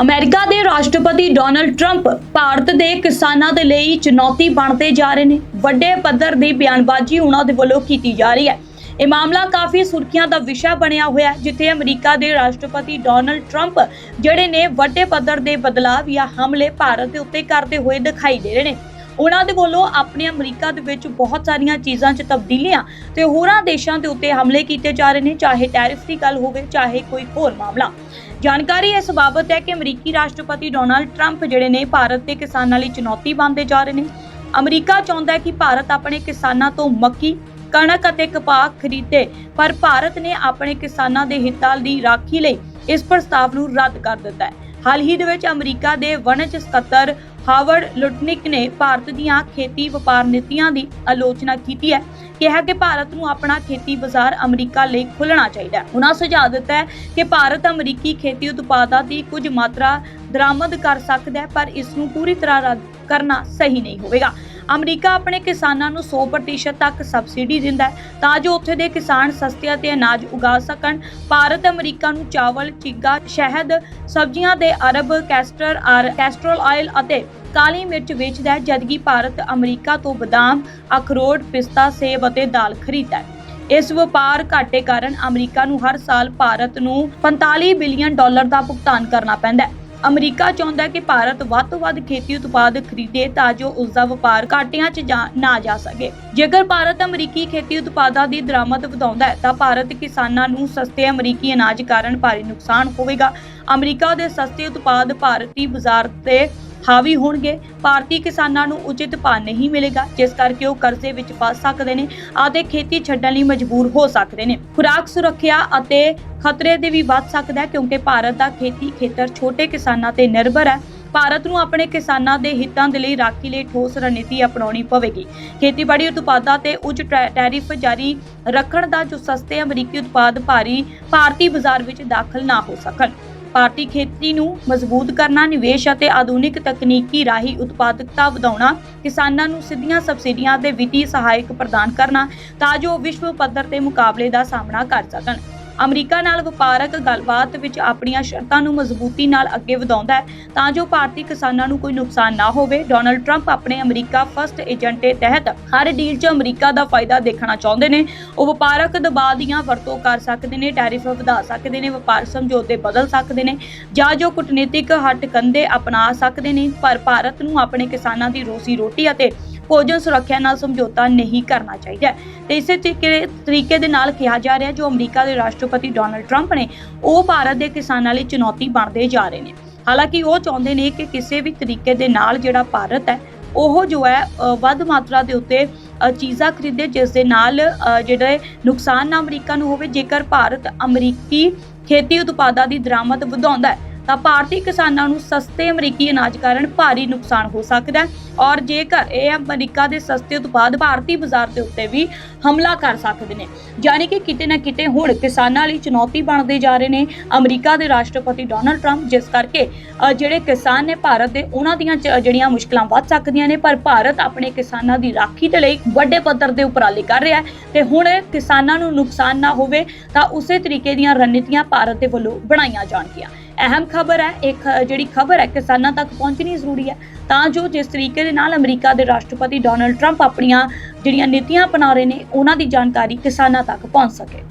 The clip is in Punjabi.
ਅਮਰੀਕਾ ਦੇ ਰਾਸ਼ਟਰਪਤੀ ਡੋਨਲਡ ਟਰੰਪ ਭਾਰਤ ਦੇ ਕਿਸਾਨਾਂ ਦੇ ਲਈ ਚੁਣੌਤੀ ਬਣਦੇ ਜਾ ਰਹੇ ਨੇ। ਵੱਡੇ ਪੱਧਰ ਦੀ ਬਿਆਨਬਾਜ਼ੀ ਉਹਨਾਂ ਦੇ ਵੱਲੋਂ ਕੀਤੀ ਜਾ ਰਹੀ ਹੈ। ਇਹ ਮਾਮਲਾ ਕਾਫੀ ਸੁਰਖੀਆਂ ਦਾ ਵਿਸ਼ਾ ਬਣਿਆ ਹੋਇਆ ਹੈ, ਜਿੱਥੇ ਅਮਰੀਕਾ ਦੇ ਰਾਸ਼ਟਰਪਤੀ ਡੋਨਲਡ ਟਰੰਪ ਜਿਹੜੇ ਨੇ ਵੱਡੇ ਪੱਧਰ ਦੇ ਬਦਲਾਅ ਜਾਂ ਹਮਲੇ ਭਾਰਤ ਦੇ ਉੱਤੇ ਕਰਦੇ ਹੋਏ ਦਿਖਾਈ ਦੇ ਰਹੇ ਨੇ। ਉਹਨਾਂ ਦੇ ਵੱਲੋਂ ਆਪਣੇ ਅਮਰੀਕਾ ਦੇ ਵਿੱਚ ਬਹੁਤ ਸਾਰੀਆਂ ਚੀਜ਼ਾਂ 'ਚ ਤਬਦੀਲੀਆਂ ਤੇ ਹੋਰਾਂ ਦੇਸ਼ਾਂ ਦੇ ਉੱਤੇ ਹਮਲੇ ਕੀਤੇ ਜਾ ਰਹੇ ਨੇ, ਚਾਹੇ ਟੈਰਿਫ ਦੀ ਗੱਲ ਹੋਵੇ, ਚਾਹੇ ਕੋਈ ਹੋਰ ਮਾਮਲਾ। ਜਾਣਕਾਰੀ ਇਸ ਬਾਬਤ ਹੈ ਕਿ ਅਮਰੀਕੀ ਰਾਸ਼ਟਰਪਤੀ ਡੋਨਾਲਡ ਟਰੰਪ ਜਿਹੜੇ ਨੇ ਭਾਰਤ ਦੇ ਕਿਸਾਨਾਂ ਲਈ ਚੁਣੌਤੀ ਬਣਦੇ ਜਾ ਰਹੇ ਨੇ। ਅਮਰੀਕਾ ਚਾਹੁੰਦਾ ਹੈ ਕਿ ਭਾਰਤ ਆਪਣੇ ਕਿਸਾਨਾਂ ਤੋਂ ਮੱਕੀ, ਕਣਕ ਅਤੇ ਕਪਾਹ ਖਰੀਦੇ, ਪਰ ਭਾਰਤ ਨੇ ਆਪਣੇ ਕਿਸਾਨਾਂ ਦੇ ਹਿੱਤਾਂ ਦੀ ਰਾਖੀ ਲਈ ਇਸ ਪ੍ਰਸਤਾਵ ਨੂੰ ਰੱਦ ਕਰ ਦਿੱਤਾ ਹੈ। ਹਾਲ ਹੀ ਦੇ ਵਿੱਚ ਅਮਰੀਕਾ ਦੇ ਵਣਜ ਸਕੱਤਰ ਹਾਵਰਡ ਲੁਟਨਿਕ ਨੇ ਭਾਰਤ ਦੀਆਂ ਖੇਤੀ ਵਪਾਰ ਨੀਤੀਆਂ ਦੀ ਆਲੋਚਨਾ ਕੀਤੀ ਹੈ। ਕਿਹਾ ਕਿ ਭਾਰਤ ਨੂੰ ਆਪਣਾ ਖੇਤੀ ਬਾਜ਼ਾਰ ਅਮਰੀਕਾ ਲਈ ਖੁੱਲਣਾ ਚਾਹੀਦਾ ਹੈ। ਉਹਨਾਂ ਸੁਝਾਅ ਦਿੱਤਾ ਹੈ ਕਿ ਭਾਰਤ ਅਮਰੀਕੀ ਖੇਤੀ ਉਤਪਾਦਾਂ ਦੀ ਕੁਝ ਮਾਤਰਾ ਦਰਾਮਦ ਕਰ ਸਕਦਾ ਹੈ, ਪਰ ਇਸ ਨੂੰ ਪੂਰੀ ਤਰ੍ਹਾਂ ਰੱਦ ਕਰਨਾ ਸਹੀ ਨਹੀਂ ਹੋਵੇਗਾ। ਅਮਰੀਕਾ ਆਪਣੇ ਕਿਸਾਨਾਂ ਨੂੰ 100% ਤੱਕ ਸਬਸਿਡੀ ਦਿੰਦਾ ਹੈ, ਤਾਂ ਜੋ ਉੱਥੇ ਦੇ ਕਿਸਾਨ ਸਸਤੇ ਅਤੇ ਅਨਾਜ ਉਗਾ ਸਕਣ। ਭਾਰਤ ਅਮਰੀਕਾ ਨੂੰ ਚਾਵਲ, ਚੀਗਾ, ਸ਼ਹਿਦ, ਸਬਜ਼ੀਆਂ ਦੇ ਅਰਬ, ਕੈਸਟਰ ਆਰ ਕੈਸਟਰੋਲ ਆਇਲ ਅਤੇ ਕਾਲੀ ਮਿਰਚ ਵੇਚਦਾ ਹੈ, ਜਦਕਿ ਭਾਰਤ ਅਮਰੀਕਾ ਤੋਂ ਬਦਾਮ, ਅਖਰੋਟ, ਪਿਸਤਾ, ਸੇਬ ਅਤੇ ਦਾਲ ਖਰੀਦਦਾ ਹੈ। ਇਸ ਵਪਾਰ ਘਾਟੇ ਕਾਰਨ ਅਮਰੀਕਾ ਨੂੰ ਹਰ ਸਾਲ ਭਾਰਤ ਨੂੰ 45 ਬਿਲੀਅਨ ਡਾਲਰ ਦਾ ਭੁਗਤਾਨ ਕਰਨਾ ਪੈਂਦਾ ਹੈ। ਅਮਰੀਕਾ ਚਾਹੁੰਦਾ ਕਿ ਭਾਰਤ ਵੱਧ ਤੋਂ ਵੱਧ ਖੇਤੀ ਉਤਪਾਦ ਖਰੀਦੇ ਤਾਂ ਜੋ ਉਸ ਦਾ ਵਪਾਰ ਘਾਟਿਆਂ 'ਚ ਜਾ- ਨਾ ਜਾ ਸਕੇ। ਜੇਕਰ ਭਾਰਤ ਅਮਰੀਕੀ ਖੇਤੀ ਉਤਪਾਦਾਂ ਦੀ ਦਰਾਮਦ ਵਧਾਉਂਦਾ ਹੈ ਤਾਂ ਭਾਰਤ ਕਿਸਾਨਾਂ ਨੂੰ ਸਸਤੇ ਅਮਰੀਕੀ ਅਨਾਜ ਕਾਰਨ ਭਾਰੀ ਨੁਕਸਾਨ ਹੋਵੇਗਾ। ਅਮਰੀਕਾ ਦੇ ਸਸਤੇ ਉਤਪਾਦ ਭਾਰਤੀ ਬਾਜ਼ਾਰ ਤੇ ਹਾਵੀ ਹੋਣਗੇ। ਭਾਰਤੀ ਕਿਸਾਨਾਂ ਨੂੰ ਉਚਿਤ ਭਾਅ ਨਹੀਂ ਮਿਲੇਗਾ, ਜਿਸ ਕਰਕੇ ਉਹ ਕਰਜ਼ੇ ਵਿੱਚ ਫਸ ਸਕਦੇ ਨੇ ਅਤੇ ਖੇਤੀ ਛੱਡਣ ਲਈ ਮਜਬੂਰ ਹੋ ਸਕਦੇ ਨੇ। ਖੁਰਾਕ ਸੁਰੱਖਿਆ ਅਤੇ ਖਤਰੇ ਦੇ ਵੀ ਵੱਧ ਸਕਦਾ ਹੈ, ਕਿਉਂਕਿ ਭਾਰਤ ਦਾ ਖੇਤੀ ਖੇਤਰ ਛੋਟੇ ਕਿਸਾਨਾਂ ਤੇ ਨਿਰਭਰ ਹੈ। ਭਾਰਤ ਨੂੰ ਆਪਣੇ ਕਿਸਾਨਾਂ ਦੇ ਹਿੱਤਾਂ ਦੇ ਲਈ ਰਾਖੀ ਲਈ ਠੋਸ ਰਣਨੀਤੀ ਅਪਣਾਉਣੀ ਪਵੇਗੀ। ਖੇਤੀਬਾੜੀ ਉਤਪਾਦਾਂ ਤੇ ਉੱਚ ਟੈ- ਟੈਰਿਫ ਜਾਰੀ ਰੱਖਣ ਦਾ ਜੋ ਸਸਤੇ ਅਮਰੀਕੀ ਉਤਪਾਦ ਭਾਰੀ ਭਾਰਤੀ ਬਾਜ਼ਾਰ ਵਿੱਚ ਦਾਖਲ ਨਾ ਹੋ ਸਕਣ। ਭਾਰਤੀ ਖੇਤੀ ਨੂੰ ਮਜ਼ਬੂਤ ਕਰਨਾ, ਨਿਵੇਸ਼ ਅਤੇ ਆਧੁਨਿਕ ਤਕਨੀਕੀ ਰਾਹੀਂ ਉਤਪਾਦਕਤਾ ਵਧਾਉਣਾ, ਕਿਸਾਨਾਂ ਨੂੰ ਸਿੱਧੀਆਂ ਸਬਸਿਡੀਆਂ ਤੇ ਵਿੱਤੀ ਸਹਾਇਕ ਪ੍ਰਦਾਨ ਕਰਨਾ ਤਾਂ ਜੋ ਵਿਸ਼ਵ ਪੱਧਰ ਤੇ ਮੁਕਾਬਲੇ ਦਾ ਸਾਹਮਣਾ ਕਰ ਸਕਣ। ਅਮਰੀਕਾ ਨਾਲ ਵਪਾਰਕ ਗੱਲਬਾਤ ਵਿੱਚ ਆਪਣੀਆਂ ਸ਼ਰਤਾਂ ਨੂੰ ਮਜ਼ਬੂਤੀ ਨਾਲ ਅੱਗੇ ਵਧਾਉਂਦਾ ਹੈ, ਤਾਂ ਜੋ ਭਾਰਤੀ ਕਿਸਾਨਾਂ ਨੂੰ ਕੋਈ ਨੁਕਸਾਨ ਨਾ ਹੋਵੇ, ਡੋਨਲਡ ਟਰੰਪ ਆਪਣੇ ਅਮਰੀਕਾ ਫਸਟ ਏਜੰਟੇ ਤਹਿਤ ਹਰ ਡੀਲ 'ਚ ਅਮਰੀਕਾ ਦਾ ਫਾਇਦਾ ਦੇਖਣਾ ਚਾਹੁੰਦੇ ਨੇ। ਉਹ ਵਪਾਰਕ ਦਬਾਅ ਦੀਆਂ ਵਰਤੋਂ ਕਰ ਸਕਦੇ ਨੇ, ਟੈਰਿਫ ਵਧਾ ਸਕਦੇ ਨੇ, ਵਪਾਰ ਸਮਝੌਤੇ ਬਦਲ ਸਕਦੇ ਨੇ, ਜਾਂ ਜੋ ਕੂਟਨੀਤਿਕ ਹੱਟਕੰਦੇ ਅਪਣਾ ਸਕਦੇ ਨੇ, ਪਰ ਭਾਰਤ ਨੂੰ ਆਪਣੇ ਕਿਸਾਨਾਂ ਦੀ ਰੋਜ਼ੀ ਰੋਟੀ ਅਤੇ ਭੋਜਨ ਸੁਰੱਖਿਆ ਨਾਲ ਸਮਝੌਤਾ ਨਹੀਂ ਕਰਨਾ ਚਾਹੀਦਾ ਹੈ। ਤੇ ਇਸੇ ਤਰੀਕੇ ਤਰੀਕੇ ਦੇ ਨਾਲ ਕਿਹਾ ਜਾ ਰਿਹਾ ਜੋ ਅਮਰੀਕਾ ਦੇ ਰਾਸ਼ਟਰਪਤੀ ਡੋਨਲਡ ਟਰੰਪ ਨੇ ਉਹ ਭਾਰਤ ਦੇ ਕਿਸਾਨਾਂ ਲਈ ਚੁਣੌਤੀ ਬਣਦੇ ਜਾ ਰਹੇ ਨੇ ਹਾਲਾਂਕਿ ਉਹ ਚਾਹੁੰਦੇ ਨੇ ਕਿ ਕਿਸੇ ਵੀ ਤਰੀਕੇ ਦੇ ਨਾਲ ਜਿਹੜਾ ਭਾਰਤ ਹੈ ਉਹ ਜੋ ਹੈ ਵੱਧ ਮਾਤਰਾ ਦੇ ਉੱਤੇ ਚੀਜ਼ਾਂ ਖਰੀਦੇ ਜਿਸ ਦੇ ਨਾਲ ਅ, ਜਿਹੜੇ ਨੁਕਸਾਨ ਨਾ ਅਮਰੀਕਾ ਨੂੰ ਹੋਵੇ ਜੇਕਰ ਭਾਰਤ ਅਮਰੀਕੀ ਖੇਤੀ ਉਤਪਾਦਾਂ ਦੀ ਦਰਾਮਦ ਵਧਾਉਂਦਾ ਹੈ ਤਾਂ ਭਾਰਤੀ ਕਿਸਾਨਾਂ ਨੂੰ ਸਸਤੇ ਅਮਰੀਕੀ ਅਨਾਜ ਕਾਰਨ ਭਾਰੀ ਨੁਕਸਾਨ ਹੋ ਸਕਦਾ ਹੈ ਔਰ ਜੇਕਰ ਇਹ ਅਮਰੀਕਾ ਦੇ ਸਸਤੇ ਉਤਪਾਦ ਭਾਰਤੀ ਬਾਜ਼ਾਰ ਦੇ ਉੱਤੇ ਵੀ ਹਮਲਾ ਕਰ ਸਕਦੇ ਨੇ। ਯਾਨੀ ਕਿ ਕਿਤੇ ਨਾ ਕਿਤੇ ਹੁਣ ਕਿਸਾਨਾਂ ਲਈ ਚੁਣੌਤੀ ਬਣਦੇ ਜਾ ਰਹੇ ਨੇ। ਅਮਰੀਕਾ ਦੇ ਰਾਸ਼ਟਰਪਤੀ ਡੋਨਲਡ ਟਰੰਪ ਜਿਸ ਕਰਕੇ ਜਿਹੜੇ ਕਿਸਾਨ ਨੇ ਭਾਰਤ ਦੇ, ਉਹਨਾਂ ਦੀਆਂ ਜ- ਜਿਹੜੀਆਂ ਮੁਸ਼ਕਲਾਂ ਵੱਧ ਸਕਦੀਆਂ ਨੇ, ਪਰ ਭਾਰਤ ਆਪਣੇ ਕਿਸਾਨਾਂ ਦੀ ਰਾਖੀ ਦੇ ਲਈ ਵੱਡੇ ਪੱਧਰ ਦੇ ਉਪਰਾਲੇ ਕਰ ਰਿਹਾ ਹੈ ਤੇ ਹੁਣ ਕਿਸਾਨਾਂ ਨੂੰ ਨੁਕਸਾਨ ਨਾ ਹੋਵੇ ਤਾਂ ਉਸੇ ਤਰੀਕੇ ਦੀਆਂ ਰਣਨੀਤੀਆਂ ਭਾਰਤ ਦੇ ਵੱਲੋਂ ਬਣਾਈਆਂ ਜਾਣਗੀਆਂ। ਅਹਿਮ ਖਬਰ ਹੈ। ਇੱਕ ਜਿਹੜੀ ਖਬਰ ਹੈ, ਕਿਸਾਨਾਂ ਤੱਕ ਪਹੁੰਚਣੀ ਜ਼ਰੂਰੀ ਹੈ। ਤਾਂ ਜੋ ਜਿਸ ਤਰੀਕੇ ਦੇ ਨਾਲ ਅਮਰੀਕਾ ਦੇ ਰਾਸ਼ਟਰਪਤੀ ਡੋਨਲਡ ਟਰੰਪ ਆਪਣੀਆਂ ਜਿਹੜੀਆਂ ਨੀਤੀਆਂ ਅਪਣਾ ਰਹੇ ਨੇ, ਉਹਨਾਂ ਦੀ ਜਾਣਕਾਰੀ ਕਿਸਾਨਾਂ ਤੱਕ ਪਹੁੰਚ ਸਕੇ।